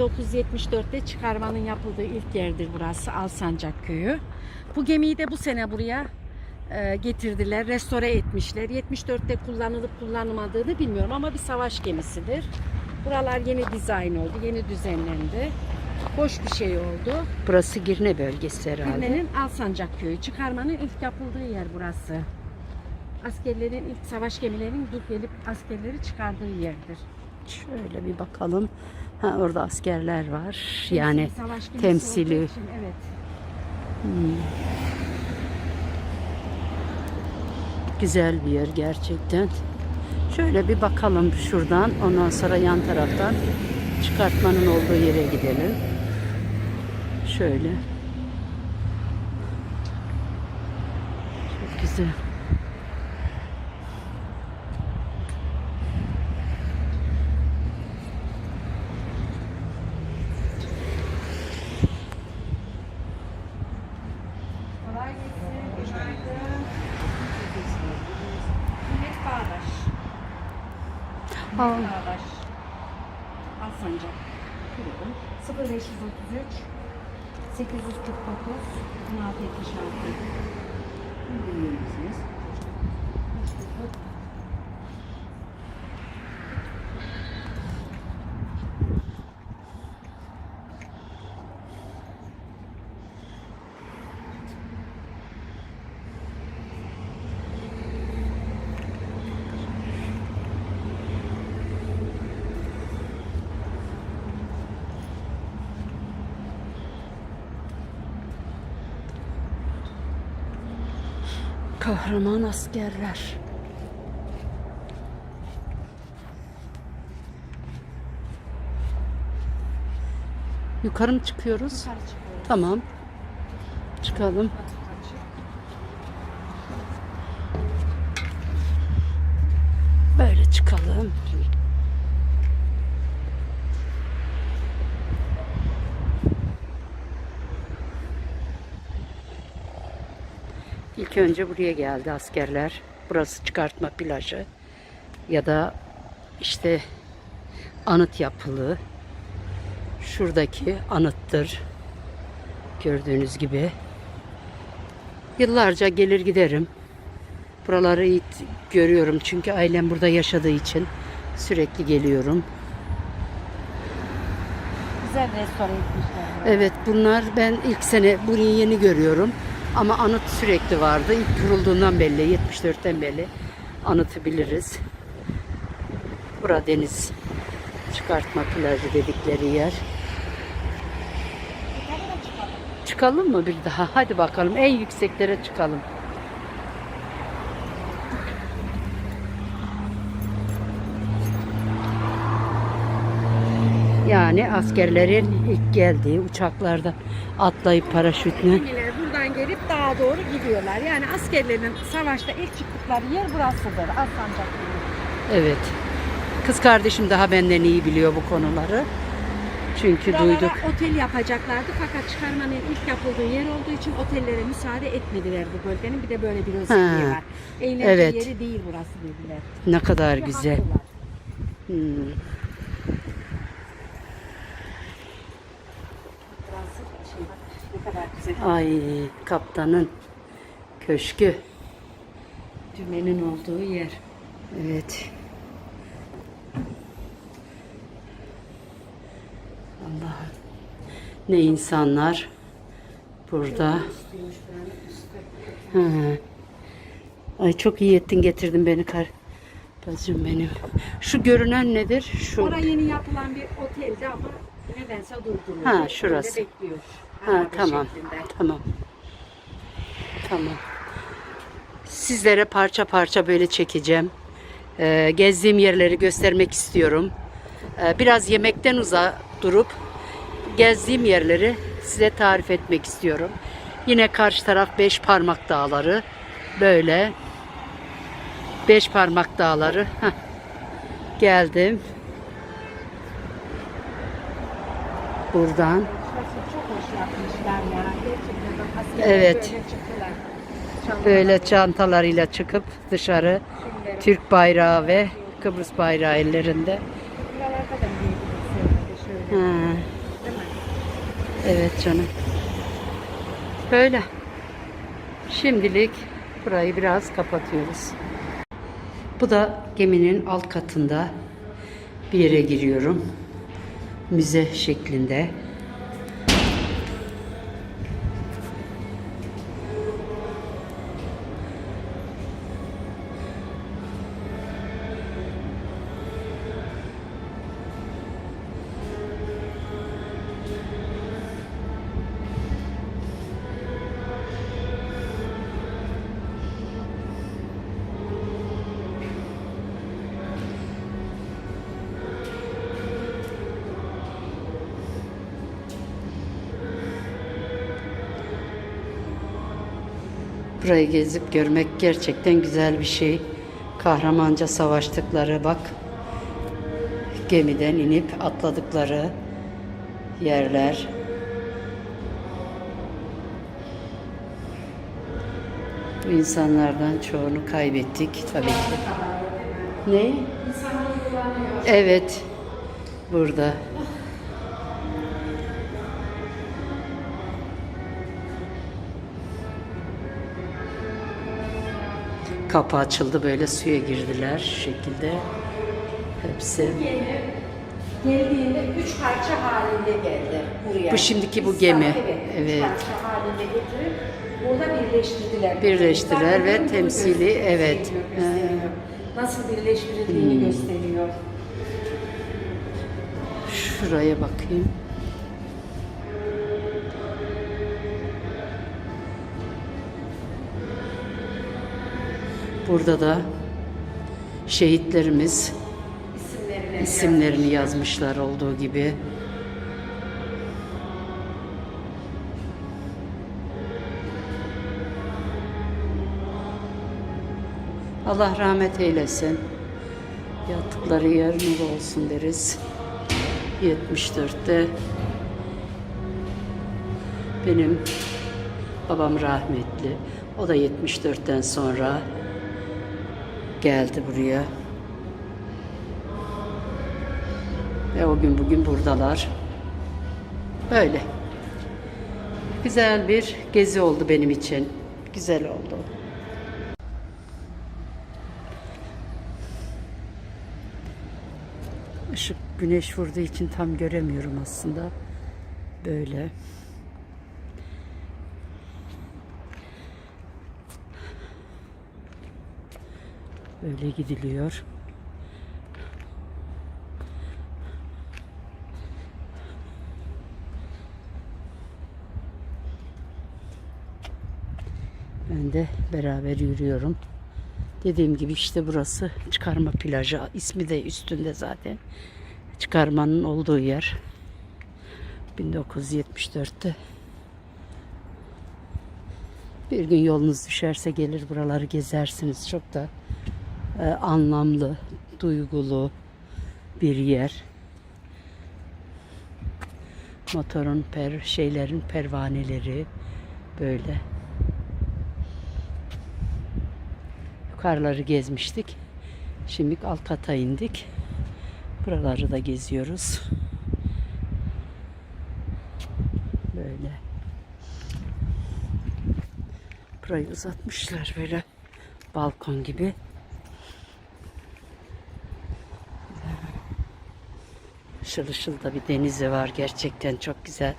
1974'te çıkarmanın yapıldığı ilk yerdir burası Alsancak Köyü. Bu gemiyi de bu sene buraya e, getirdiler, restore etmişler. 74'te kullanılıp kullanılmadığını bilmiyorum ama bir savaş gemisidir. Buralar yeni dizayn oldu, yeni düzenlendi. Hoş bir şey oldu. Burası Girne bölgesi herhalde. Bilmenin Alsancak Köyü. Çıkarmanın ilk yapıldığı yer burası. Askerlerin ilk savaş gemilerinin gelip askerleri çıkardığı yerdir. Şöyle bir bakalım. Ha orada askerler var. Yani Temsili için, evet. güzel bir yer gerçekten. Şöyle bir bakalım şuradan. Ondan sonra yan taraftan çıkartmanın olduğu yere gidelim. Şöyle. Çok güzel. Bağdaş. Alsancak. 0533 849 1676 Dinliyor musunuz? Kahraman askerler. Yukarı mı çıkıyoruz? Yukarı çıkıyoruz. Tamam. Çıkalım. Böyle çıkalım. İlk önce buraya geldi askerler. Burası çıkartma plajı. Ya da işte anıt yapılı. Şuradaki anıttır. Gördüğünüz gibi. Yıllarca gelir giderim. Buraları iyi görüyorum çünkü ailem burada yaşadığı için sürekli geliyorum. Güzel restore etmişler. Evet bunlar ben ilk sene burayı yeni görüyorum. Ama anıt sürekli vardı. İlk kurulduğundan belli, 74'ten belli anıtı biliriz. Bura deniz çıkartma plajı dedikleri yer. Çıkalım mı bir daha? Hadi bakalım en yükseklere çıkalım. Yani askerlerin ilk geldiği uçaklardan atlayıp paraşütle. Gelip dağa doğru gidiyorlar. Yani askerlerin savaşta ilk çıktıkları yer burasıdır. Alsancak Köyü. Evet. Kız kardeşim daha benden iyi biliyor bu konuları. Çünkü Buralara duyduk. otel yapacaklardı fakat çıkarmanın ilk yapıldığı yer olduğu için otellere müsaade etmediler bu bölgenin. Bir de böyle bir özelliği Ha, var. Eğlence evet. yeri değil burası dediler. Ne kadar Ve güzel. haklılar. Hmm. Burası şey bak ne kadar güzel. Ay kaptanın köşkü. Dümenin olduğu yer. Evet. Allah'ım. Ne insanlar burada. Ha. Ay çok iyi ettin getirdin beni kar. Bacım benim. Şu görünen nedir? Şu. Orada yeni yapılan bir oteldi ama nedense durduruldu. Ha, şurası. Bekliyor. Ha tamam. şeklinde. Tamam. Tamam. Sizlere parça parça böyle çekeceğim. Ee, gezdiğim yerleri göstermek istiyorum. Ee, biraz yemekten uzak durup gezdiğim yerleri size tarif etmek istiyorum. Yine karşı taraf beş parmak dağları. Böyle beş parmak dağları. Heh. Geldim. Buradan yapmışlar ya. Gerçekten bak askerler Evet. böyle çıktılar. Çaldılar. böyle çantalarıyla çıkıp dışarı Türk bayrağı ve Kıbrıs bayrağı ellerinde. Buralarda da yiyebilirsin. Şöyle. Değil Ha, mi? evet canım. Böyle. Şimdilik burayı biraz kapatıyoruz. Bu da geminin alt katında bir yere giriyorum. Müze şeklinde. Burayı gezip görmek gerçekten güzel bir şey. Kahramanca savaştıkları bak. Gemiden inip atladıkları yerler. Bu insanlardan çoğunu kaybettik tabii ki. Ne? Evet. Burada. Kapı açıldı böyle suya girdiler şu şekilde. Hepsi. Geldiğinde üç parça halinde geldi buraya. Bu şimdiki bu İstanbul, gemi. Evet. Evet. Üç parça halinde getirip burada birleştirdiler. Birleştiler Zaten ve temsili, gösteriyor, evet. gösteriyor. Nasıl birleştirildiğini Hmm. gösteriyor. Şuraya bakayım. Burada da şehitlerimiz İsimlerini isimlerini yazmışlar olduğu gibi. Allah rahmet eylesin. Yattıkları yer nur olsun deriz. 74'te benim babam rahmetli. O da 74'ten sonra geldi buraya. Ve o gün bugün buradalar. Böyle. Güzel bir gezi oldu benim için. Güzel oldu. Işık güneş vurduğu için tam göremiyorum aslında. Böyle. Böyle gidiliyor. Ben de beraber yürüyorum. Dediğim gibi işte burası çıkarma plajı. İsmi de üstünde zaten. Çıkarmanın olduğu yer. 1974'te. Bir gün yolunuz düşerse gelir buraları gezersiniz. Çok da e, anlamlı, duygulu bir yer. Motorun per şeylerin pervaneleri böyle. Yukarıları gezmiştik. Şimdi alt kata indik. Buraları da geziyoruz. Böyle. Burayı uzatmışlar böyle balkon gibi. Işıl ışıl da bir denizi var. Gerçekten çok güzel.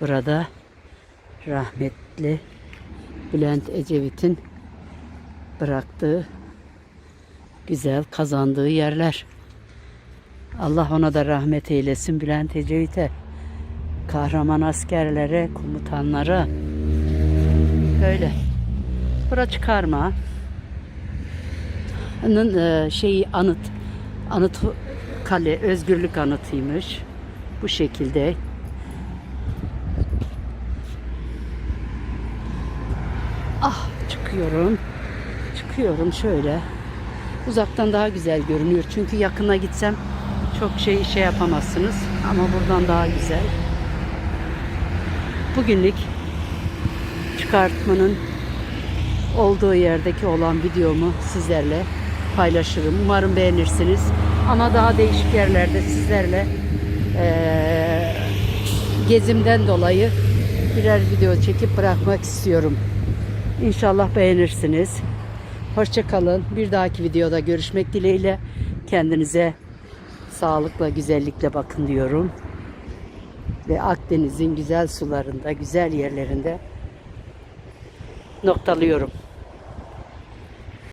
Burada rahmetli Bülent Ecevit'in bıraktığı güzel kazandığı yerler. Allah ona da rahmet eylesin Bülent Ecevit'e. Kahraman askerlere, komutanlara. Böyle. Bura çıkarma. Nın, e, şeyi anıt. Anıt kale, özgürlük anıtıymış. Bu şekilde Ah çıkıyorum. Çıkıyorum şöyle. Uzaktan daha güzel görünüyor. Çünkü yakına gitsem çok şey şey yapamazsınız. Ama buradan daha güzel. Bugünlük çıkartmanın olduğu yerdeki olan videomu sizlerle paylaşırım. Umarım beğenirsiniz. Ama daha değişik yerlerde sizlerle eee, gezimden dolayı birer video çekip bırakmak istiyorum. İnşallah beğenirsiniz. Hoşça kalın. Bir dahaki videoda görüşmek dileğiyle. Kendinize sağlıkla, güzellikle bakın diyorum. Ve Akdeniz'in güzel sularında, güzel yerlerinde noktalıyorum.